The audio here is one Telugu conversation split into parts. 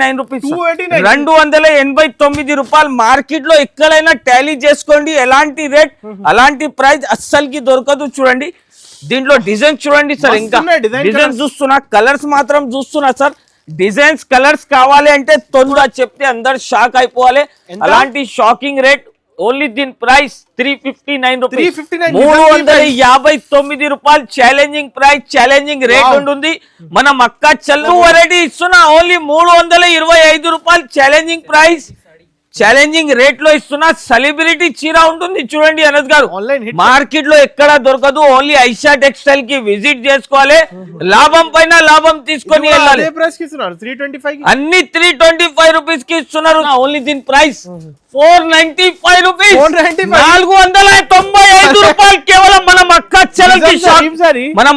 Nine rupees 289. రెండు వందల ఎనభై తొమ్మిది రూపాయలు మార్కెట్లో ఎక్కడైనా టాలీ చేసుకోండి. ఎలాంటి రేట్ అలాంటి ప్రైస్ అస్సలకి దొరకదు చూడండి. దీంట్లో డిజైన్ చూడండి సార్ ఇంకా. డిజైన్. చూస్తున్నా కలర్స్ మాత్రం చూస్తున్నా సార్ డిజైన్స్ కలర్స్ కావాలి అంటే తొందరగా చెప్తే అందరు షాక్ అయిపోవాలి? అలాంటి షాకింగ్ రేట్ ఓన్లీ దీని price three fifty nine rupees. 359 మూడు వందల. యాభై తొమ్మిది రూపాయలు ఛాలెంజింగ్ ప్రైస్ ఛాలెంజింగ్ రేట్. ఉంటుంది మన మక్క చల్లు వెరైటీ ఇస్తున్నా. ఓన్లీ మూడు వందల ఇరవై ఐదు రూపాయలు ఛాలెంజింగ్ ప్రైస్ ఛాలెంజింగ్ రేట్లో ఇస్తున్నా సెలబ్రిటీ చీర ఉంటుంది చూడండి అనద్ గారు. మార్కెట్లో ఎక్కడ దొరకదు ఓన్లీ ఐషా టెక్స్టైల్కి విజిట్ చేసుకోవాలి. లాభం పైన లాభం తీసుకొని వెళ్ళాలి. అన్ని త్రీ ట్వంటీ ఫైవ్ రూపీస్కి. ఇస్తున్నారు. ఓన్లీ దీని price four ninety five rupees 495. నాలుగు వందల తొంభై ఐదు రూపాయలు కేవలం మన మక్క చెలల్కి? మన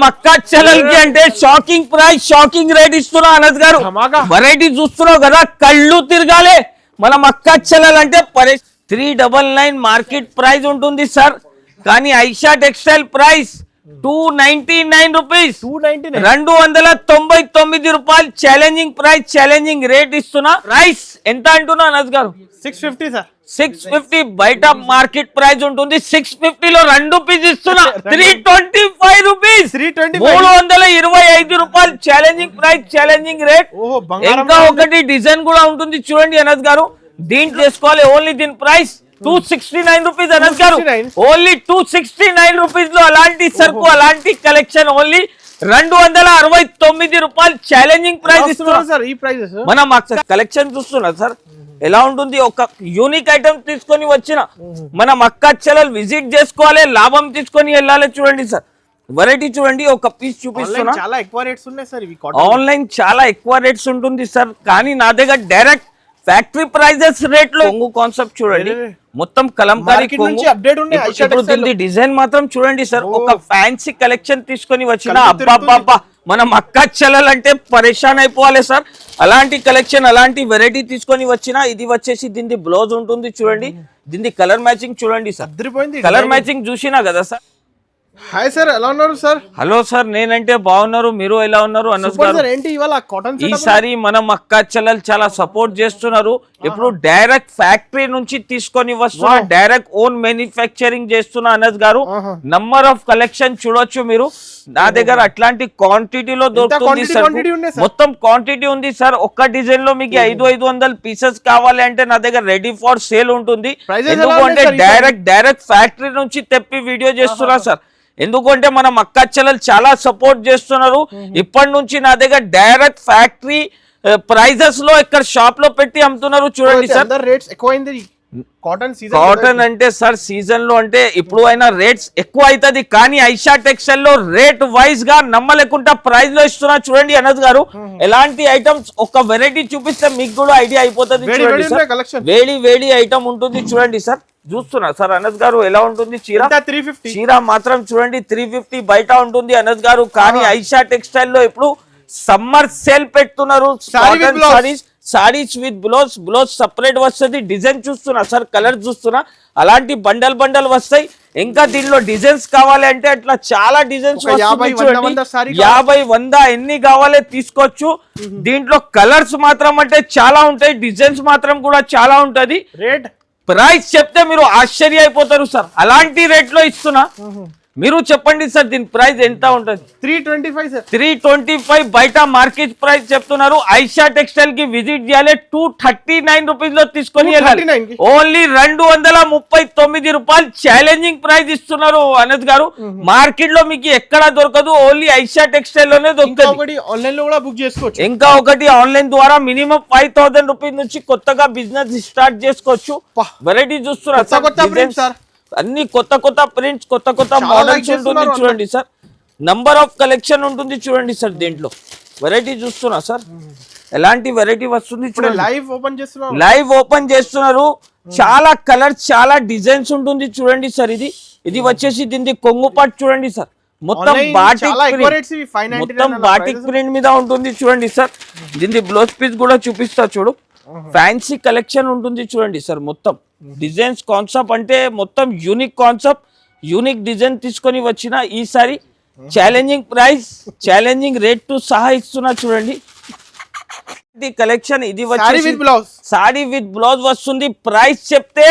చెలల్కి అంటే షాకింగ్ ప్రైస్ షాకింగ్ రేట్ ఇస్తున్నా అనద్ గారు. వెరైటీ చూస్తున్నావు కదా కళ్ళు తిరగాలి. మన మక్క చెల్లెలు అంటే three double nine market price ఉంటుంది సార్. కానీ Aisha textile price two ninety nine rupees రెండు వందల తొంభై తొమ్మిది రూపాయలు ఛాలెంజింగ్ ప్రైస్ ఛాలెంజింగ్ రేట్ ఇస్తున్నా. ప్రైస్ ఎంత అంటున్నా అనజ్ గారు? Six fifty sir six fifty బయట మార్కెట్ ప్రైస్ ఉంటుంది. సిక్స్ ఫిఫ్టీ లో రెండు పీస్ ఇస్తున్నా. Three twenty five rupees 325. మూడు వందల ఇరవై ఐదు రూపాయలు ఛాలెంజింగ్ ప్రైస్ ఛాలెంజింగ్ రేట్ ఇంకా ఒకటి డిజైన్ కూడా ఉంటుంది. చూడండి అనద్ గారు. దీంట్లో చేసుకోవాలి ఓన్లీ దీని price two sixty nine rupees Anad గారు. 269. ఓన్లీ టూ సిక్స్టీ నైన్ రూపీస్లో అలాంటి సరుకు అలాంటి కలెక్షన్ ఓన్లీ రెండు వందల అరవై తొమ్మిది రూపాయలు ఛాలెంజింగ్ ప్రైస్ ఇస్తున్నా. సార్ ఈ ప్రైజెస్ మనం కలెక్షన్ చూస్తున్నా సార్? ఎలా ఉంటుంది? ఒక యూనిక్ ఐటమ్ తీసుకొని వచ్చిన మనం అక్క చెల్లెలు విజిట్ చేసుకోవాలి లాభం తీసుకొని వెళ్ళాలి చూడండి సార్. వెరైటీ చూడండి ఒక పీస్ చూపిస్తున్నా. చాలా ఎక్కువ రేట్స్ ఉన్నాయి సార్ ఆన్లైన్ చాలా ఎక్కువ రేట్స్ ఉంటుంది సార్. కానీ నా దగ్గర డైరెక్ట్ ఫ్యాక్టరీ ప్రైజెస్ రేట్లో కొంగు కాన్సెప్ట్ చూడండి. మొత్తం కలంకారీ కొంగు. డిజైన్ మాత్రం చూడండి సార్. ఒక ఫ్యాన్సీ కలెక్షన్ తీసుకొని వచ్చిన అబ్బా మనం అక్క చెల్లెలంటే పరేషాన్ అయిపోవాలి సార్. అలాంటి కలెక్షన్ అలాంటి వెరైటీ తీసుకొని వచ్చిన ఇది వచ్చేసి దీని బ్లౌజ్ ఉంటుంది చూడండి. దీని కలర్ మ్యాచింగ్ చూడండి సార్. కలర్ మ్యాచింగ్ చూసినా కదా సార్. హాయ్ సార్ ఎలా ఉన్నారు సార్ హలో సార్ నేనంటే బాగున్నారు. మీరు ఎలా ఉన్నారు? ఏంటి ఇవాళ కాటన్ ఈసారి మనం అక్క చెల్లెలు చాలా సపోర్ట్ చేస్తున్నారు. ఇప్పుడు డైరెక్ట్ ఫ్యాక్టరీ నుంచి తీసుకొని వస్తున్నా. డైరెక్ట్ ఓన్ మ్యానుఫ్యాక్చరింగ్ చేస్తున్నా అనస్ గారు. నంబర్ ఆఫ్ కలెక్షన్ చూడొచ్చు మీరు. నా దగ్గర అట్లాంటి క్వాంటిటీలో దొరుకుతుంది సార్? మొత్తం క్వాంటిటీ ఉంది సార్ ఒక్క డిజైన్లో మీకు ఐదు ఐదు వందల పీసెస్ కావాలి అంటే నా దగ్గర రెడీ ఫర్ సేల్ ఉంటుంది. ఎందుకంటే డైరెక్ట్ డైరెక్ట్ ఫ్యాక్టరీ నుంచి తెప్పి వీడియో చేస్తున్నా సార్ ఎందుకంటే మనం అక్క చెల్లెలు చాలా సపోర్ట్ చేస్తున్నారు. ఇప్పటి నుంచి నా దగ్గర డైరెక్ట్ ఫ్యాక్టరీ ప్రైజెస్లో ఇక్కడ షాప్లో పెట్టి అమ్ముతున్నారు. చూడండి సార్. రేట్స్ ఎక్కువైంది. కాటన్ సీజన్ కాటన్ అంటే సార్ సీజన్లో అంటే ఇప్పుడు అయినా రేట్స్ ఎక్కువ అవుతుంది కానీ ఐషా టెక్స్టైల్లో రేట్ వైజ్గా నమ్మలేకుండా ప్రైస్లో ఇస్తున్నా చూడండి అనద్ గారు. ఎలాంటి ఐటమ్స్ ఒక వెరైటీ చూపిస్తే మీకు కూడా ఐడియా అయిపోతుంది వేడి వేడి ఐటమ్ ఉంటుంది చూడండి సార్ చూస్తున్నా సార్ అనద్ గారు ఎలా ఉంటుంది? చీర? త్రీ ఫిఫ్టీ చీర మాత్రం చూడండి త్రీ ఫిఫ్టీ బయట ఉంటుంది అనద్ గారు. కానీ ఐషా టెక్స్టైల్లో ఇప్పుడు సమ్మర్ సేల్ పెడుతున్నారు. Saris saris with blouse blouse separate వస్తుంది డిజైన్ చూస్తున్నా సార్ కలర్ చూస్తున్నా అలాంటి బండల్ బండల్ వస్తాయి. ఇంకా దీనిలో డిజైన్స్ కావాలి అంటే అట్లా చాలా డిజైన్స్. యాభై వంద ఎన్ని కావాలి తీసుకోవచ్చు. దీంట్లో కలర్స్ మాత్రం అంటే చాలా ఉంటాయి డిజైన్స్ మాత్రం కూడా చాలా ఉంటది. రేట్? ప్రైస్ చెప్తే మీరు ఆశ్చర్య అయిపోతారు సార్. అలాంటి రేట్లో ఇస్తున్నా మీరు చెప్పండి సార్ దీని ప్రైస్ ఎంత ఉంటుంది? Three twenty five sir. Three twenty five బయట మార్కెట్ ప్రైస్ చెప్తున్నారు. ఐషా టెక్స్టైల్కి విజిట్ చేయాలి. టూ థర్టీ నైన్ రూపీస్లో తీసుకొని వెళ్ళాలి. 239 కి. ఓన్లీ రెండు వందల ముప్పై తొమ్మిది రూపాయలు ఛాలెంజింగ్ ప్రైస్ ఇస్తున్నారు అనద్ గారు. మార్కెట్లో మీకు ఎక్కడ దొరకదు ఓన్లీ ఐషా టెక్స్టైల్లోనే దొరుకుతుంది. ఆన్లైన్లో కూడా బుక్ చేసుకోవచ్చు. ఇంకా ఒకటి ఆన్లైన్ ద్వారా మినిమం ఫైవ్ థౌసండ్ రూపీస్ నుంచి కొత్తగా బిజినెస్ స్టార్ట్ చేసుకోవచ్చు. వెరైటీ చూస్తున్నారు అన్ని కొత్త కొత్త ప్రింట్స్ కొత్త కొత్త మోడల్స్ ఉంటుంది చేస్తున్నారు చూడండి సార్. నంబర్ ఆఫ్ కలెక్షన్ ఉంటుంది చూడండి సార్ దీంట్లో. వెరైటీ చూస్తున్నా సార్. ఎలాంటి వెరైటీ వస్తుంది చూడండి. లైవ్ ఓపెన్ చేస్తున్నాం లైవ్ ఓపెన్ చేస్తున్నారు. చాలా కలర్స్ చాలా డిజైన్స్ ఉంటుంది చూడండి సార్ ఇది. ఇది వచ్చేసి దీనికి కొంగు పాటు చూడండి సార్. మొత్తం బాటిక్ చాలా ఎక్కువ print. rates ఇవి, 599 మొత్తం బాటిక్. ప్రింట్ మీద ఉంటుంది చూడండి సార్. దీని బ్లౌజ్ పీస్ కూడా చూపిస్తా చూడు. ఫ్యాన్సీ కలెక్షన్ ఉంటుంది చూడండి సార్ మొత్తం. డిజైన్స్ కాన్సెప్ట్ అంటే మొత్తం యూనిక్ కాన్సెప్ట్ యూనిక్ డిజైన్ తీసుకొని వచ్చిన ఈసారి ఛాలెంజింగ్ ప్రైస్ ఛాలెంజింగ్ రేట్ టు సహా ఇస్తున్నా చూడండి. కలెక్షన్ ఇది sorry blouse saree with blouse వస్తుంది. ప్రైస్ చెప్తే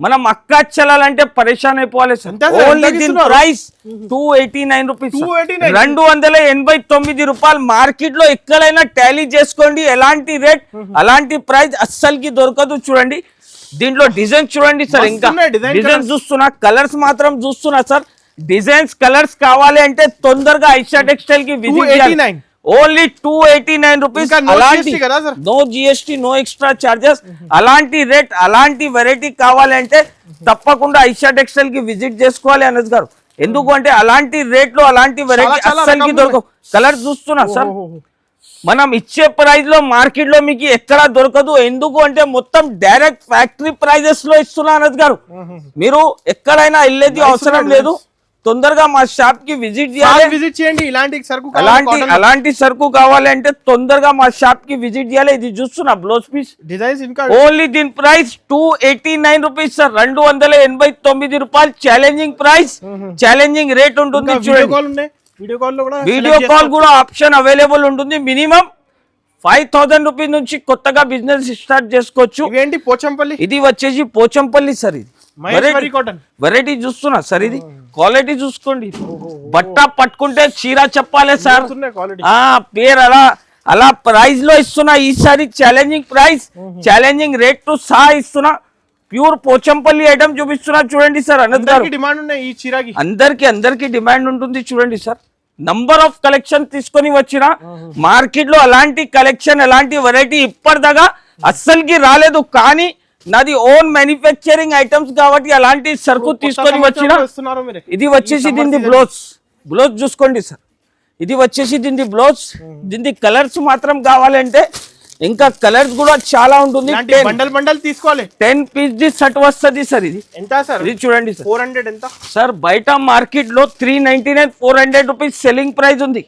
మనం అక్క చెల్లాలంటే పరేషాన్ అయిపోవాలి? ఓన్లీ దీని? Price two eighty nine rupees 289. రెండు వందల ఎనభై తొమ్మిది రూపాయలు మార్కెట్లో ఎక్కడైనా టాలీ చేసుకోండి ఎలాంటి రేట్ అలాంటి ప్రైస్ అస్సలకి దొరకదు చూడండి దీంట్లో డిజైన్ చూడండి సార్ ఇంకా డిజైన్. చూస్తున్నా కలర్స్ మాత్రం చూస్తున్నా సార్ డిజైన్స్ కలర్స్ కావాలి అంటే తొందరగా Aisha టెక్స్టైల్కి visit 289. Only two eighty nine rupees అలాంటి? No GST no extra charges అలాంటి రేట్ అలాంటి వెరైటీ కావాలంటే తప్పకుండా ఐషా టెక్స్టైల్కి విజిట్ చేసుకోవాలి అనస్ గారు. ఎందుకు అంటే అలాంటి రేట్లు అలాంటి వెరైటీ అస్సలకి రకాలు దొరకవు. కలర్ చూస్తున్నా సార్. మనం ఇచ్చే ప్రైస్లో మార్కెట్లో మీకు ఎక్కడా దొరకదు. ఎందుకు అంటే మొత్తం డైరెక్ట్ ఫ్యాక్టరీ ప్రైజెస్లో ఇస్తున్నా అనస్ గారు. మీరు ఎక్కడైనా వెళ్ళేది అవసరం లేదు. తొందరగా మా షాప్కి విజిట్ చేయాలి. విజిట్ చేయండి. ఇలాంటి సరుకు కావాలి, అలాంటి అలాంటి సరుకు కావాలంటే తొందరగా మా షాప్కి విజిట్ చేయాలి. ఇది చూస్తున్నా బ్లౌజ్ పీస్ డిజైన్స్ ఇంకా ఓన్లీ దీని price two eighty nine rupees sir రెండు వందల ఎనభై తొమ్మిది రూపాయలు. ఛాలెంజింగ్ ప్రైస్ ఛాలెంజింగ్ రేట్ ఉంటుంది వీడియో చూడండి. వీడియో కాల్ కూడా వీడియో కాల్. కూడా ఆప్షన్ అవైలబుల్ ఉంటుంది. మినిమం ఫైవ్ థౌసండ్ రూపీస్ నుంచి కొత్తగా బిజినెస్ స్టార్ట్ చేసుకోవచ్చు. ఇవేంటి? పోచంపల్లి? ఇది వచ్చేసి పోచంపల్లి సార్ ఇది. వెరైటీ చూస్తున్నా సార్ ఇది. క్వాలిటీ చూసుకోండి. బట్ట పట్టుకుంటే చీర చెప్పాలి సార్. పేరు అలా అలా ప్రైస్లో ఇస్తున్నా. ఈసారి ఛాలెంజింగ్ ప్రైస్ ఛాలెంజింగ్ రేట్ టు సహా ఇస్తున్నా. ప్యూర్ పోచంపల్లి ఐటమ్ చూపిస్తున్నా. చూడండి సార్ అనంత్ గారు. డిమాండ్ ఉన్నాయి ఈ చీరకి. అందరికి అందరికి డిమాండ్ ఉంటుంది చూడండి సార్. నంబర్ ఆఫ్ కలెక్షన్ తీసుకొని వచ్చిన మార్కెట్లో అలాంటి కలెక్షన్ ఎలాంటి వెరైటీ ఇప్పటిదాకా అస్సలకి రాలేదు. కానీ నాది ఓన్ మ్యానుఫ్యాక్చరింగ్ ఐటమ్స్ కాబట్టి అలాంటి సరుకు తీసుకొని వచ్చిన ఇది వచ్చేసి దీని బ్లౌజ్ బ్లౌజ్ చూసుకోండి సార్ ఇది వచ్చేసి దీని బ్లౌజ్ దీని కలర్స్ మాత్రం కావాలంటే ఇంకా కలర్స్ కూడా చాలా ఉంటుంది. ఇలాంటి బండల్ బండల్ తీసుకోవాలి. టెన్ పీస్ ది షర్ట్ వస్తుంది సార్ ఇది. ఎంత సార్ ఇది చూడండి సార్ ఫోర్ హండ్రెడ్ ఎంత? సార్ బయట మార్కెట్లో three ninety nine four hundred rupees selling price ఉంది.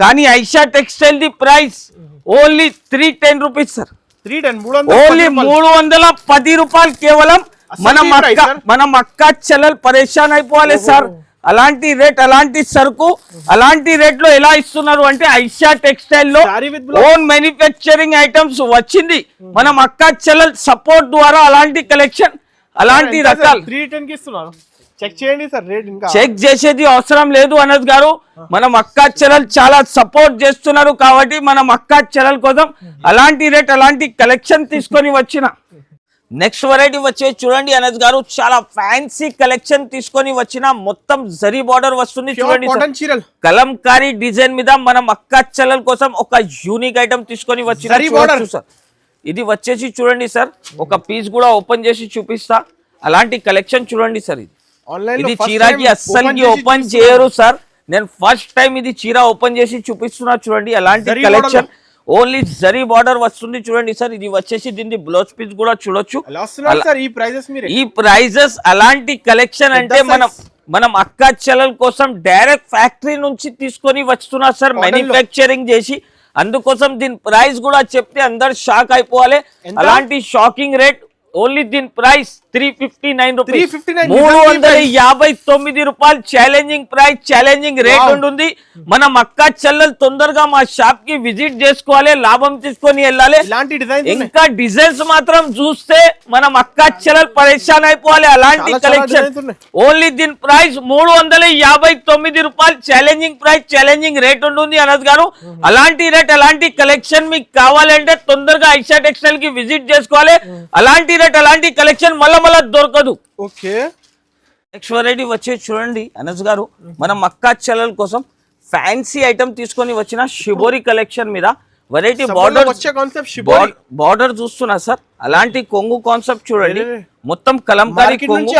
కానీ Aisha textile the price only three ten rupees sir three ten మూడు ఓన్లీ. మూడు వందల పది రూపాయలు కేవలం మన sir? మన మక్క చెల్లెలు పరేషాన్ అయిపోవాలి సార్. అలాంటి రేట్ అలాంటి సరుకు అలాంటి రేట్లో ఎలా ఇస్తున్నారు అంటే ఐషా టెక్స్టైల్లో. ఓన్ మ్యానుఫ్యాక్చరింగ్ ఐటమ్స్ వచ్చింది. మనం అక్క చెల్లెల్ సపోర్ట్ ద్వారా అలాంటి కలెక్షన్ అలాంటి రకాలు. త్రీ టెన్కి ఇస్తున్నారు? చెక్ చేయండి సార్ రేట్ ఇంకా చెక్ చేసేది అవసరం లేదు అనద్ గారు. మనం అక్క చెల్లెలు చాలా సపోర్ట్ చేస్తున్నారు కాబట్టి మనం అక్క చెల్లెల కోసం అలాంటి రేట్ అలాంటి కలెక్షన్ తీసుకొని వచ్చిన. నెక్స్ట్ వెరైటీ వచ్చే చూడండి అనద్ గారు. చాలా ఫ్యాన్సీ కలెక్షన్ తీసుకొని వచ్చిన. మొత్తం జరీ బార్డర్ వస్తుంది చూడండి కలంకారీ డిజైన్ మీద మనం అక్క చెల్లెల కోసం ఒక యూనిక్ ఐటమ్ తీసుకొని వచ్చిన ఇది వచ్చేసి చూడండి సార్. ఒక పీస్ కూడా ఓపెన్ చేసి చూపిస్తా. అలాంటి కలెక్షన్ చూడండి సార్ ఇది. ఇది చీరకి అస్సలకి ఓపెన్ చేయరు సార్. నేను ఫస్ట్ టైం ఇది చీర ఓపెన్ చేసి చూపిస్తున్నా చూడండి. అలాంటి కలెక్షన్ ఓన్లీ జరీ బార్డర్ వస్తుంది చూడండి సార్. ఇది వచ్చేసి దీన్ని బ్లౌజ్ పీస్ కూడా చూడొచ్చు. ఈ ప్రైజెస్ అలాంటి కలెక్షన్ అంటే. మనం మనం అక్క చెల్లెల కోసం డైరెక్ట్ ఫ్యాక్టరీ నుంచి తీసుకొని వస్తున్నారు సార్. మ్యానుఫ్యాక్చరింగ్ చేసి. అందుకోసం దీని ప్రైస్ కూడా చెప్తే అందరు షాక్ అయిపోవాలి? అలాంటి షాకింగ్ రేట్ ఓన్లీ దీని price three fifty nine rupees 359 మూడు వందల. యాభై తొమ్మిది రూపాయలు ఛాలెంజింగ్ ప్రైస్ ఛాలెంజింగ్ రేట్. ఉంటుంది మనం అక్క చెల్లెలు తొందరగా మా షాప్కి విజిట్ చేసుకోవాలి లాభం తీసుకొని వెళ్ళాలి. ఇలాంటి డిజైన్ ఇంకా డిజైన్స్ మాత్రం చూస్తే మనం అక్క చెల్లెలు పరేషాన్ అయిపోవాలి. అలాంటి కలెక్షన్. ఓన్లీ దీని ప్రైస్ మూడు వందల యాభై తొమ్మిది రూపాయలు ఛాలెంజింగ్ ప్రైస్ ఛాలెంజింగ్ రేట్ ఉంటుంది అనద్ గారు అలాంటి రేట్ అలాంటి కలెక్షన్ మీకు కావాలంటే తొందరగా ఐషా టెక్స్టైల్కి విజిట్ చేసుకోవాలి అలాంటి రేట్ అలాంటి కలెక్షన్ మళ్ళా మళ్ళా దొరకదు. ఓకే. నెక్స్ట్ వెరైటీ వచ్చే చూడండి అనస్ గారు మనం మక్కా చెల్లెల కోసం ఫ్యాన్సీ ఐటమ్ తీసుకొని వచ్చిన షిబోరి కలెక్షన్ మీద వెరైటీ బార్డర్ బార్డర్ చూస్తున్నా సార్. అలాంటి కొంగు కాన్సెప్ట్ చూడండి. మొత్తం కలంకారీ కొంగు.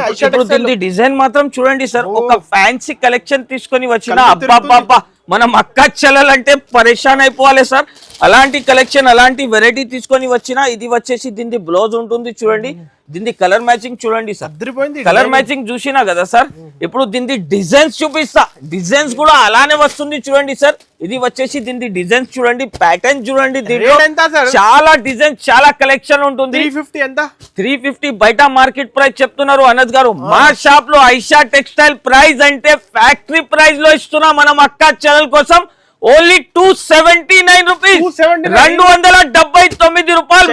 ఇప్పుడు-. దీని డిజైన్ మాత్రం చూడండి సార్. ఒక ఫ్యాన్సీ కలెక్షన్ తీసుకొని వచ్చిన కళ్ళు అబ్బా అబ్బా మనం అక్క చెల్లెలంటే పరేషాన్ అయిపోవాలి సార్. అలాంటి కలెక్షన్ అలాంటి వెరైటీ తీసుకొని వచ్చిన ఇది వచ్చేసి దీని బ్లౌజ్ ఉంటుంది చూడండి. దీని కలర్ మ్యాచింగ్ చూడండి సార్. కలర్ మ్యాచింగ్ చూసినా కదా సార్? ఇప్పుడు దీని డిజైన్స్ చూపిస్తా. డిజైన్స్ కూడా అలానే వస్తుంది చూడండి సార్. ఇది వచ్చేసి దీని డిజైన్స్ చూడండి ప్యాటర్న్ చూడండి దీంట్లో? చాలా డిజైన్ చాలా కలెక్షన్ ఉంటుంది. త్రీ ఫిఫ్టీ ఎంత? త్రీ ఫిఫ్టీ బయట మార్కెట్ ప్రైస్ చెప్తున్నారు అనద్ గారు. మా షాప్లో ఐషా టెక్స్టైల్ ప్రైస్ అంటే ఫ్యాక్టరీ ప్రైస్లో ఇస్తున్నా మనం అక్క ఛానల్ కోసం. Only two seventy nine rupees 279. రెండు వందల డెబ్బై తొమ్మిది రూపాయలు.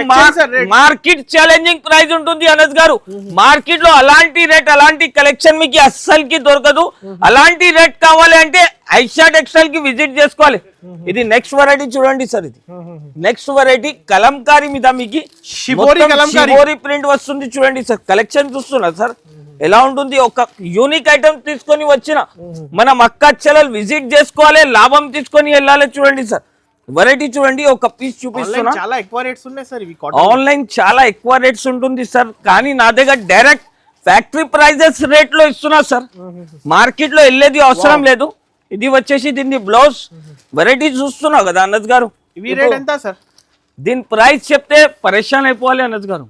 మార్కెట్ ఛాలెంజింగ్ ప్రైస్ ఉంటుంది అనస్ గారు. మార్కెట్లో అలాంటి రేట్ అలాంటి కలెక్షన్ మీకు అస్సలకి దొరకదు. అలాంటి రేట్ కావాలి అంటే ఐషా టెక్స్టైల్కి విజిట్ చేసుకోవాలి. ఇది నెక్స్ట్ వెరైటీ చూడండి సార్ ఇది. నెక్స్ట్ వెరైటీ కలంకారీ మీద మీకు ప్రింట్ వస్తుంది చూడండి సార్. కలెక్షన్ చూస్తున్నారు సార్. ఎలా ఉంటుంది? ఒక యూనిక్ ఐటమ్ తీసుకొని వచ్చిన మనం అక్క చెల్లెలు విజిట్ చేసుకోవాలి లాభం తీసుకొని వెళ్ళాలి చూడండి సార్. వెరైటీ చూడండి ఒక పీస్ చూపిస్తున్నా. చాలా ఎక్కువ రేట్స్ ఉన్నాయి సార్ ఆన్లైన్ చాలా ఎక్కువ రేట్స్ ఉంటుంది సార్. కానీ నా దగ్గర డైరెక్ట్ ఫ్యాక్టరీ ప్రైజెస్ రేట్లో ఇస్తున్నా సార్. మార్కెట్లో వెళ్ళేది అవసరం లేదు. ఇది వచ్చేసి దీన్ని బ్లౌజ్ వెరైటీ చూస్తున్నా కదా అన్నద్ గారు? దీని ప్రైస్ చెప్తే పరేషాన్ అయిపోవాలి అన్నద్ గారు.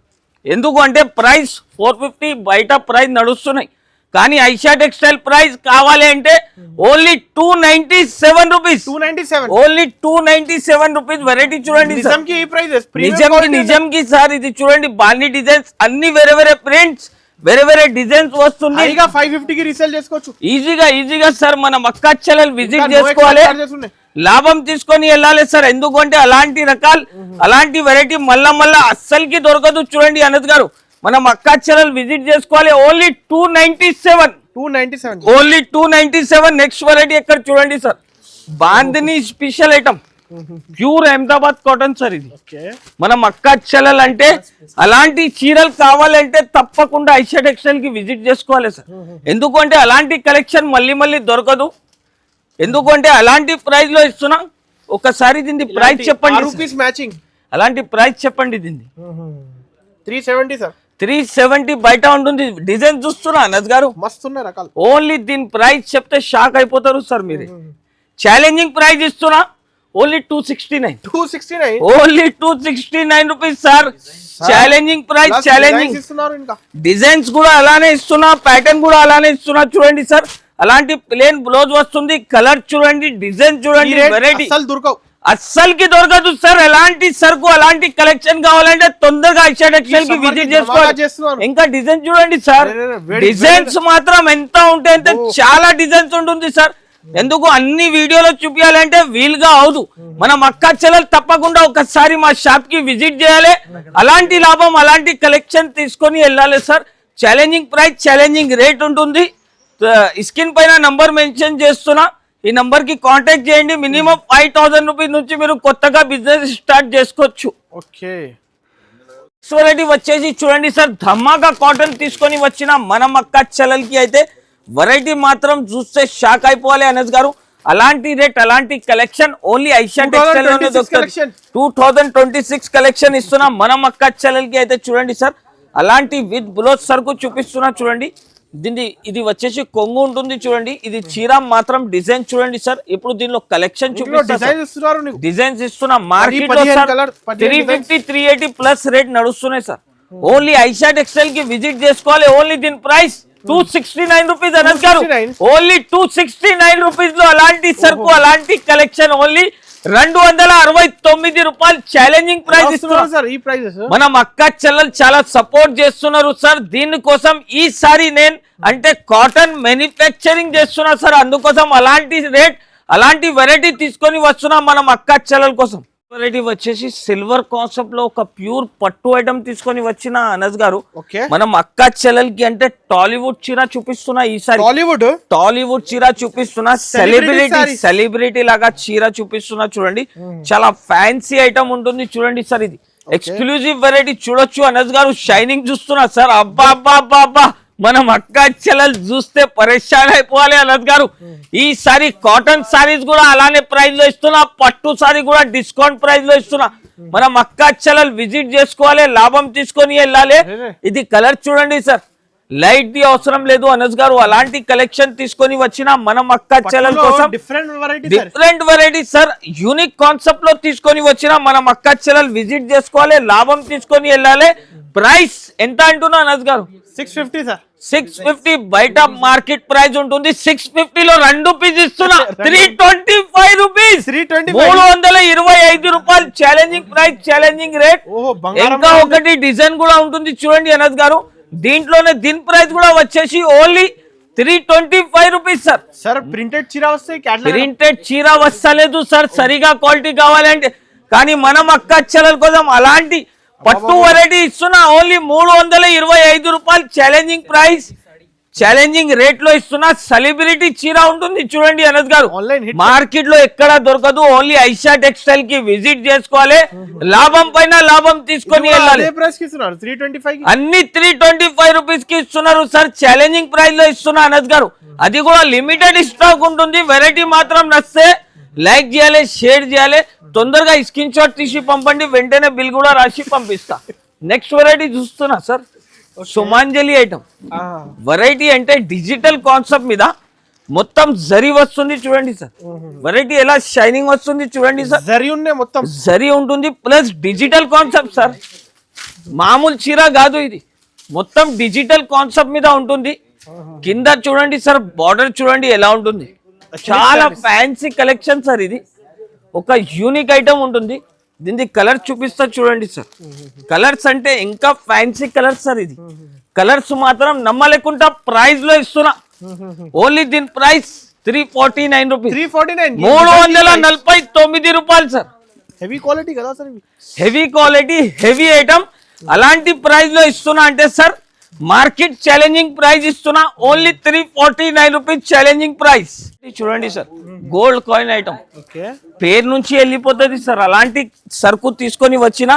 ఎందుకు అంటే ప్రైస్ ఫోర్ ఫిఫ్టీ బయట ప్రైస్ నడుస్తున్నాయి. కానీ ఐషా టెక్స్టైల్ ప్రైస్ కావాలి అంటే only two ninety seven rupees two ninety seven only two ninety seven rupees variety చూడండి నిజంకి నిజంకి సార్ ఇది చూడండి బాండి డిజైన్స్ అన్ని వేరే వేరే ప్రింట్స్ వేరే వేరే డిజైన్స్ వస్తుంది. ఫైవ్ ఫిఫ్టీ కి రీసేల్ చేసుకోవచ్చు. ఈజీగా ఈజీగా సార్ మన మక్కా చెల్లెలు విజిట్ చేసుకోవాలి. లాభం తీసుకొని వెళ్ళాలి సార్. ఎందుకంటే అలాంటి రకాలు అలాంటి వెరైటీ మళ్ళా మళ్ళా అస్సలకి దొరకదు చూడండి అనద్ గారు. మనం అక్కా చెల్లెలు విజిట్ చేసుకోవాలి. Only two ninety seven two ninety seven only two ninety seven next variety ఎక్కడ చూడండి sir. Bandhini special item pure Ahmedabad cotton sir ఇది. ఓకే. మనం అక్క చెల్లెలు అంటే అలాంటి చీరలు కావాలంటే తప్పకుండా ఐషా టెక్స్టైల్కి విజిట్ చేసుకోవాలి సార్. ఎందుకంటే అలాంటి కలెక్షన్ మళ్ళీ మళ్ళీ దొరకదు. ఎందుకంటే అలాంటి ప్రైస్లో ఇస్తున్నా? ఒకసారి దీని ప్రైస్ చెప్పండి. రూపీస్ మ్యాచింగ్ అలాంటి ప్రైస్ చెప్పండి దీన్ని. Three seventy sir. Three seventy బయట ఉంటుంది. డిజైన్ చూస్తున్నా అనద్ గారు? మస్తు ఉన్నాయి రకాలు. ఓన్లీ దీని ప్రైస్ చెప్తే షాక్ అయిపోతారు సార్ మీరు. ఛాలెంజింగ్ ప్రైస్ ఇస్తున్నా only two sixty nine two sixty nine only two sixty nine rupees sir challenging price challenging ఇస్తున్నారు ఇంకా. డిజైన్స్ కూడా అలానే ఇస్తున్నా ప్యాటర్న్ కూడా అలానే ఇస్తున్నా. చూడండి సార్ అలాంటి ప్లేన్ బ్లౌజ్ వస్తుంది కలర్ చూడండి డిజైన్ చూడండి రేట్ వెరైటీ దొరకవు. అస్సలకి దొరకదు సార్ ఎలాంటి సరుకు అలాంటి కలెక్షన్ కావాలంటే తొందరగా ఐషా టెక్స్టైల్కి విజిట్ చేసుకోవాలి. ఇంకా డిజైన్ చూడండి సార్ డిజైన్స్ మాత్రం ఎంత ఉంటే అంత చాలా డిజైన్స్ ఉంటుంది సార్. ఎందుకు అన్ని వీడియోలో చూపించాలంటే వీలుగా అవదు. మనం అక్క చెల్లెలు తప్పకుండా ఒకసారి మా షాప్కి విజిట్ చేయాలి. అలాంటి లాభం అలాంటి కలెక్షన్ తీసుకొని వెళ్ళాలి sir. Challenging price challenging rate ఉంటుంది. స్క్రీన్ పైన నంబర్ మెన్షన్ చేస్తున్నా. ఈ నంబర్కి కాంటాక్ట్ చేయండి. మినిమం ఫైవ్ థౌసండ్ రూపీస్ నుంచి మీరు కొత్తగా బిజినెస్ స్టార్ట్ చేసుకోవచ్చు. ఓకే. వెరైటీ వచ్చేసి చూడండి సార్. ధమాకా కాటన్ తీసుకొని వచ్చిన మనం అక్క చెల్లెలకి అయితే వెరైటీ మాత్రం చూస్తే షాక్ అయిపోవాలి అనస్ గారు. అలాంటి రేట్ అలాంటి కలెక్షన్ ఓన్లీ ఐషా టెక్స్టైల్లోనే 2026 దొరుకుతుంది. collection. Two thousand twenty six collection ఇస్తున్నాం మనం అక్క చెల్లెలకి అయితే చూడండి సార్. అలాంటి విత్ బ్లౌజ్ సరుకు చూపిస్తున్నా చూడండి. దీన్ని ఇది వచ్చేసి కొంగు ఉంటుంది చూడండి. ఇది చీర మాత్రం డిజైన్ చూడండి సార్. ఇప్పుడు దీనిలో కలెక్షన్ డిజైన్స్ ఇస్తున్నా market three fifty three eighty plus rate నడుస్తున్నాయి సార్. ఓన్లీ ఐషా టెక్స్టైల్కి విజిట్ చేసుకోవాలి. ఓన్లీ దీని price two sixty nine rupees Anas గారు 269. ఓన్లీ టూ సిక్స్టీ నైన్ రూపీస్లో అలాంటి సరుకు అలాంటి కలెక్షన్ ఓన్లీ రెండు వందల అరవై తొమ్మిది రూపాయలు ఛాలెంజింగ్ ప్రైస్ ఇస్తున్నారు. సార్ ఈ ప్రైజెస్ మనం అక్క చెల్లెలు చాలా సపోర్ట్ చేస్తున్నారు సార్. దీనికోసం ఈసారి నేను అంటే కాటన్ మ్యానుఫ్యాక్చరింగ్ చేస్తున్నా సార్ అందుకోసం అలాంటి రేట్ అలాంటి వెరైటీ తీసుకొని వస్తున్నాం మనం అక్క చెల్లెల కోసం. వెరైటీ వచ్చేసి సిల్వర్ కాన్సెప్ట్లో ఒక ప్యూర్ పట్టు ఐటమ్ తీసుకొని వచ్చిన అనస్ గారు. మనం అక్క చెల్లెలకి అంటే టాలీవుడ్ చీర చూపిస్తున్నా ఈసారి. టాలీవుడ్? టాలీవుడ్ చీర చూపిస్తున్నా సెలబ్రిటీ. సెలబ్రిటీ లాగా చీర చూపిస్తున్నా చూడండి. చాలా ఫ్యాన్సీ ఐటమ్ ఉంటుంది చూడండి సార్ ఇది. ఎక్స్క్లూజివ్ వెరైటీ చూడొచ్చు అనస్ గారు షైనింగ్ చూస్తున్నా సార్. అబ్బా అబ్బా అబ్బా అబ్బా. మనం అక్క చెల్లెలు చూస్తే పరేషాన్ అయిపోవాలి అనస్ గారు. ఈసారి కాటన్ సారీస్ కూడా అలానే ప్రైస్లో ఇస్తున్నా పట్టు సారీ కూడా డిస్కౌంట్ ప్రైస్లో ఇస్తున్నా. మనం అక్క చెల్లెలు విజిట్ చేసుకోవాలి లాభం తీసుకొని వెళ్ళాలి. ఇది కలర్ చూడండి సార్ లైట్ ది అవసరం లేదు అనస్ గారు. అలాంటి కలెక్షన్ తీసుకొని వచ్చిన మనం అక్క చెల్లెల కోసం different variety sir different variety sir unique కాన్సెప్ట్లో తీసుకొని వచ్చిన మనం అక్క చెల్లెలు విజిట్ చేసుకోవాలి లాభం తీసుకొని వెళ్ళాలి. ప్రైస్ ఎంత అంటున్నా అనస్ గారు? Six fifty sir six fifty బయట మార్కెట్ ప్రైస్ ఉంటుంది. సిక్స్లో రెండు పీస్ ఇస్తున్నా. Three twenty five rupees 325. మూడు వందల ఇరవై ఐదు రూపాయలు ఛాలెంజింగ్ ప్రైస్ ఛాలెంజింగ్ రేట్ ఇంకా ఒకటి డిజైన్ కూడా ఉంటుంది. చూడండి అనద్ గారు. దీంట్లోనే దీని ప్రైస్ కూడా వచ్చేసి only three twenty five rupees sir sir printed చీర క్యాట్లాగ్ ప్రింటెడ్ చీర వస్తలేదు సార్ సరిగా క్వాలిటీ కావాలంటే కానీ మనం అక్క చెల్లెల కోసం అలాంటి పట్టు వెరైటీ ఇస్తున్నా. ఓన్లీ మూడు వందల ఇరవై ఐదు రూపాయలు ఛాలెంజింగ్ ప్రైస్ ఛాలెంజింగ్ రేట్లో ఇస్తున్నా. సెలబ్రిటీ చీర ఉంటుంది చూడండి అనద్ గారు. మార్కెట్లో ఎక్కడ దొరకదు. ఓన్లీ ఐషా టెక్స్టైల్కి విజిట్ చేసుకోవాలి. లాభం పైన లాభం తీసుకొని వెళ్ళాలి. అన్ని త్రీ ట్వంటీ ఫైవ్ రూపీస్కి. ఇస్తున్నారు సార్. ఛాలెంజింగ్ ప్రైస్లో ఇస్తున్నా అనద్ గారు. అది కూడా లిమిటెడ్ స్టాక్ ఉంటుంది. వెరైటీ మాత్రం నచ్చితే లైక్ చేయాలి షేర్ చేయాలి తొందరగా స్క్రీన్ షాట్ తీసి పంపండి వెంటనే బిల్ కూడా రాసి పంపిస్తా. నెక్స్ట్ వెరైటీ చూస్తున్నా సార్ సుమాంజలి ఐటమ్ వెరైటీ అంటే డిజిటల్ కాన్సెప్ట్ మీద మొత్తం జరి వస్తుంది చూడండి సార్ వెరైటీ ఎలా షైనింగ్ వస్తుంది చూడండి సార్ జరి ఉన్నాయి మొత్తం. జరి ఉంటుంది ప్లస్ డిజిటల్ కాన్సెప్ట్ సార్ మామూలు చీర కాదు ఇది. మొత్తం డిజిటల్ కాన్సెప్ట్ మీద ఉంటుంది. కింద చూడండి సార్ బార్డర్ చూడండి ఎలా ఉంటుంది. చాలా ఫ్యాన్సీ కలెక్షన్ సార్ ఇది. ఒక యూనిక్ ఐటమ్ ఉంటుంది. దీని కలర్ చూపిస్తా చూడండి సార్ కలర్స్ అంటే ఇంకా ఫ్యాన్సీ కలర్స్ సార్ ఇది. కలర్స్ మాత్రం నమ్మలేకుండా ప్రైస్లో ఇస్తున్నా. ఓన్లీ దీని price three forty nine rupees three forty nine మూడు వందల నలభై తొమ్మిది రూపాయలు సార్ హెవీ క్వాలిటీ కదా sir heavy quality heavy item అలాంటి ప్రైస్లో ఇస్తున్నా అంటే సార్ మార్కెట్ ఛాలెంజింగ్ ప్రైస్ ఇస్తున్నా only three forty nine rupees challenging price చూడండి సార్ గోల్డ్ కాయిన్ ఐటమ్ పేరు నుంచి వెళ్ళిపోతుంది సార్ అలాంటి సరుకు తీసుకొని వచ్చిన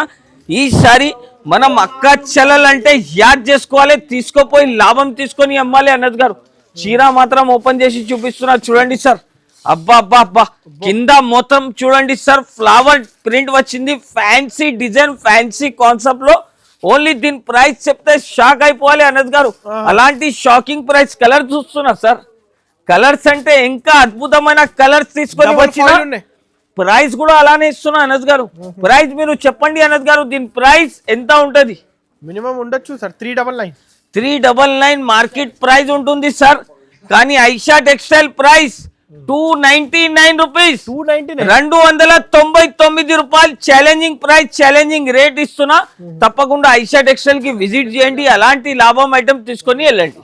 ఈసారి మనం అక్క చెల్లెలంటే యాద్ చేసుకోవాలి తీసుకోపోయి లాభం తీసుకొని అమ్మాలి అన్నది గారు చీర మాత్రం ఓపెన్ చేసి చూపిస్తున్నా చూడండి సార్. అబ్బా అబ్బా అబ్బా. కింద మొత్తం చూడండి సార్ ఫ్లవర్ ప్రింట్ వచ్చింది ఫ్యాన్సీ డిజైన్ ఫ్యాన్సీ కాన్సెప్ట్లో ఓన్లీ దీని ప్రైస్ చెప్తే షాక్ అయిపోవాలి అన్నది గారు అలాంటి షాకింగ్ ప్రైస్ కలర్ చూస్తున్నా సార్. కలర్స్ అంటే ఇంకా అద్భుతమైన కలర్స్ తీసుకొని వచ్చిన. ప్రైస్ కూడా అలానే ఇస్తున్నా అనద్ గారు ప్రైస్ మీరు చెప్పండి అనద్ గారు దీని ప్రైస్ ఎంత ఉంటది? మినిమం ఉండొచ్చు sir. Three double nine. Three double nine market price ఉంటుంది సార్. కానీ Aisha textile price two ninety nine rupees. Two ninety nine. రెండు వందల తొంభై తొమ్మిది రూపాయలు ఛాలెంజింగ్ ప్రైస్ ఛాలెంజింగ్ రేట్ ఇస్తున్నా. తప్పకుండా ఐషా టెక్స్టైల్కి విజిట్ చేయండి. అలాంటి లాభం ఐటమ్ తీసుకొని వెళ్ళండి.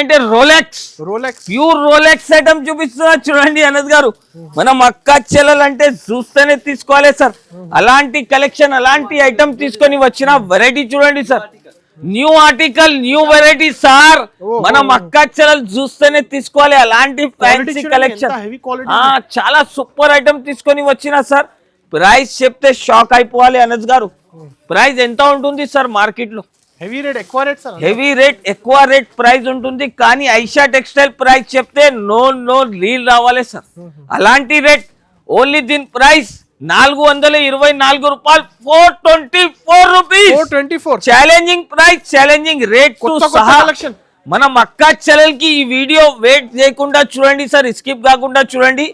అంటే Rolex Rolex pure Rolex item చూపిస్తున్నా. చూడండి అనద్ గారు. మనం అక్క చెల్లెలంటే చూస్తేనే తీసుకోవాలి సార్. అలాంటి కలెక్షన్ అలాంటి ఐటమ్ తీసుకొని వచ్చిన వెరైటీ చూడండి sir. New article new variety sir మనం అక్క చెల్లెలు చూస్తేనే తీసుకోవాలి. అలాంటి ఫ్యాన్సీ కలెక్షన్ చాలా సూపర్ ఐటమ్ తీసుకొని వచ్చిన సార్ ప్రైస్ చెప్తే షాక్ అయిపోవాలి అనద్ గారు. ప్రైస్ ఎంత ఉంటుంది సార్ మార్కెట్లో హెవీ రేట్ ఎక్కువ రేట్ సార్ హెవీ రేట్ ఎక్కువ రేట్ ప్రైస్ ఉంటుంది కానీ ఐషా టెక్స్టైల్ ప్రైస్ చెప్తే నో నో లీల్ రావాలి సార్ అలాంటి రేట్ ఓన్లీ దీని ప్రైస్ నాలుగు వందల ఇరవై నాలుగు రూపాయలు four twenty four rupees. Twenty four. Challenging price challenging rate. మనం అక్క చెల్లెలకి ఈ వీడియో వెయిట్ చేయకుండా చూడండి సార్ స్కిప్ కాకుండా చూడండి.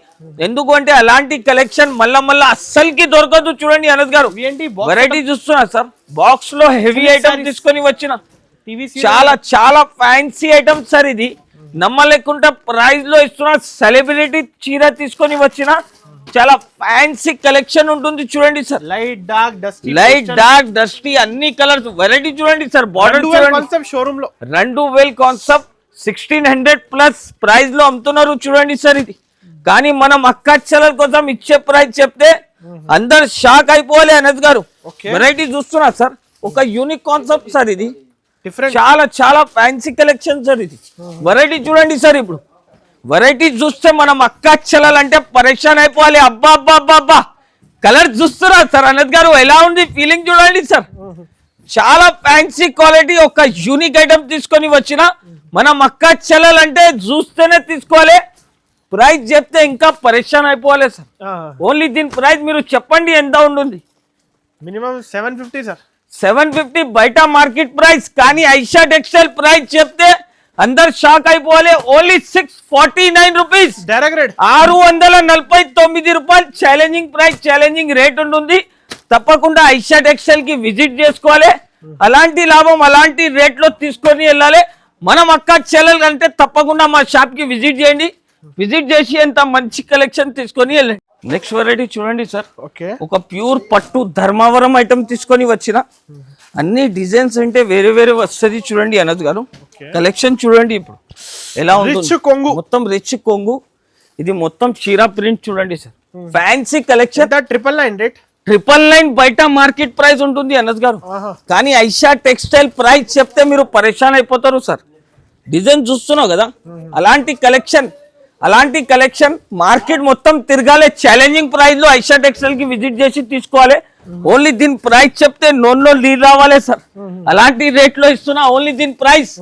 ఎందుకంటే అలాంటి కలెక్షన్ మళ్ళా మళ్ళా అస్సలకి దొరకదు చూడండి అనద్ గారు. వెరైటీ చూస్తున్నా సార్ బాక్స్లో హెవీ ఐటమ్ తీసుకొని వచ్చిన. చాలా చాలా ఫ్యాన్సీ ఐటమ్ సార్ ఇది. నమ్మలేకుండా ప్రైస్లో ఇస్తున్న సెలబ్రిటీ చీర తీసుకొని వచ్చిన. చాలా ఫ్యాన్సీ కలెక్షన్ ఉంటుంది చూడండి sir light dark dust light dark dusty అన్ని కలర్స్ వెరైటీ చూడండి సార్ బార్డర్ కాన్సెప్ట్ షోరూమ్లో. రెండు వేల్ కాన్సెప్ట్ సిక్స్టీన్ హండ్రెడ్ ప్లస్ ప్రైస్లో అమ్ముతున్నారు చూడండి సార్ ఇది. కానీ మనం అక్క చెల్లెల కోసం ఇచ్చే ప్రైస్ చెప్తే అందరు షాక్ అయిపోవాలి అనద్ గారు. వెరైటీ చూస్తున్నా సార్ ఒక యూనిక్ కాన్సెప్ట్ సార్ ఇది. డిఫరెంట్ చాలా చాలా ఫ్యాన్సీ కలెక్షన్ సార్ ఇది. వెరైటీ చూడండి సార్ ఇప్పుడు. వెరైటీ చూస్తే మనం అక్క చెల్లెలంటే పరేషాన్ అయిపోవాలి. అబ్బా అబ్బా అబ్బా అబ్బా. కలర్ చూస్తున్నా సార్? అనద్ గారు ఎలా ఉంది ఫీలింగ్ చూడండి సార్. చాలా ఫ్యాన్సీ క్వాలిటీ ఒక యూనిక్ ఐటమ్ తీసుకొని వచ్చిన మనం అక్క చెల్లెలంటే చూస్తేనే తీసుకోవాలి. ప్రైస్ చెప్తే ఇంకా పరేషాన్ అయిపోవాలి సార్. ఓన్లీ దీని ప్రైస్ మీరు చెప్పండి ఎంత ఉంటుంది. Minimum seven fifty sir. Seven fifty బయట మార్కెట్ ప్రైస్ కానీ ఐషా టెక్స్టైల్ ప్రైస్ చెప్తే అందరు షాక్ అయిపోవాలి. Only six forty nine rupees direct ఆరు వందల నలభై తొమ్మిది రూపాయలు ఛాలెంజింగ్ ప్రైస్ ఛాలెంజింగ్ రేట్ ఉంటుంది. తప్పకుండా ఐషా టెక్స్టైల్కి విజిట్ చేసుకోవాలి. అలాంటి లాభం అలాంటి రేట్లో తీసుకొని వెళ్ళాలి. మనం అక్క చెల్లెలు అంటే తప్పకుండా మా షాప్కి విజిట్ చేయండి. విజిట్ చేసి ఎంత మంచి కలెక్షన్ తీసుకొని వెళ్ళండి. నెక్స్ట్ వెరైటీ చూడండి సార్. ఓకే. ఒక ప్యూర్ పట్టు ధర్మావరం ఐటమ్ తీసుకొని వచ్చిన. అన్ని డిజైన్స్ అంటే వేరే వేరే వస్తుంది చూడండి అనద్ గారు కలెక్షన్ చూడండి ఇప్పుడు. ఎలా ఉంటుంది. కొంగు. మొత్తం రిచ్ కొంగు. ఇది మొత్తం చీరా ప్రింట్ చూడండి sir. Fancy collection triple nine rate triple nine బయట మార్కెట్ ప్రైస్ ఉంటుంది అనద్ గారు కానీ ఐషా టెక్స్టైల్ ప్రైస్ చెప్తే మీరు పరేషాన్ అయిపోతారు సార్. డిజైన్ చూస్తున్నావు కదా? అలాంటి కలెక్షన్ అలాంటి కలెక్షన్ మార్కెట్ మొత్తం తిరగాలి. ఛాలెంజింగ్ ప్రైస్లో ఐషా టెక్స్టైల్కి విజిట్ చేసి తీసుకోవాలి. ఓన్లీ దీని ప్రైస్ చెప్తే నోన్లో నీళ్ళు రావాలి సార్. అలాంటి రేట్లో ఇస్తున్నా ఓన్లీ దీని price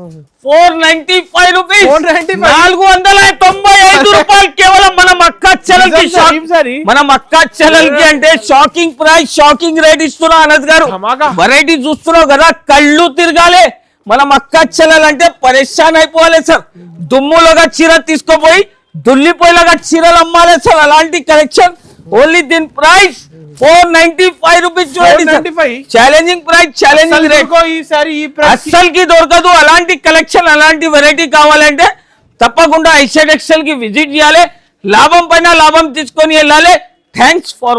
four ninety five rupees 495. నాలుగు వందల తొంభై ఐదు రూపాయలు కేవలం మన మక్క చెల్లెల్కి నిజం సార్, ఏం సార్. ఇది? మన మక్క చెల్లెల్కి అంటే షాకింగ్ ప్రైస్ షాకింగ్ రేట్ ఇస్తున్నా అనద్ గారు. వెరైటీ చూస్తున్నావు కదా కళ్ళు తిరగాలి. మనం అక్క చెల్లెలంటే పరేషాన్ అయిపోవాలి సార్. దుమ్ములుగా చీర తీసుకోపోయి దుల్లిపోయేలాగా చీరలు అమ్మాలి సార్. అలాంటి కలెక్షన్ ఓన్లీ దీని price four ninety five rupees చూడండి 495? ఛాలెంజింగ్ ప్రైస్ ఛాలెంజింగ్ రేట్ అస్సలకి దొరకదు. అలాంటి కలెక్షన్ అలాంటి వెరైటీ కావాలంటే తప్పకుండా ఐషా టెక్స్టైల్కి విజిట్ చేయాలి. లాభం పైన లాభం తీసుకొని వెళ్ళాలి. Thanks for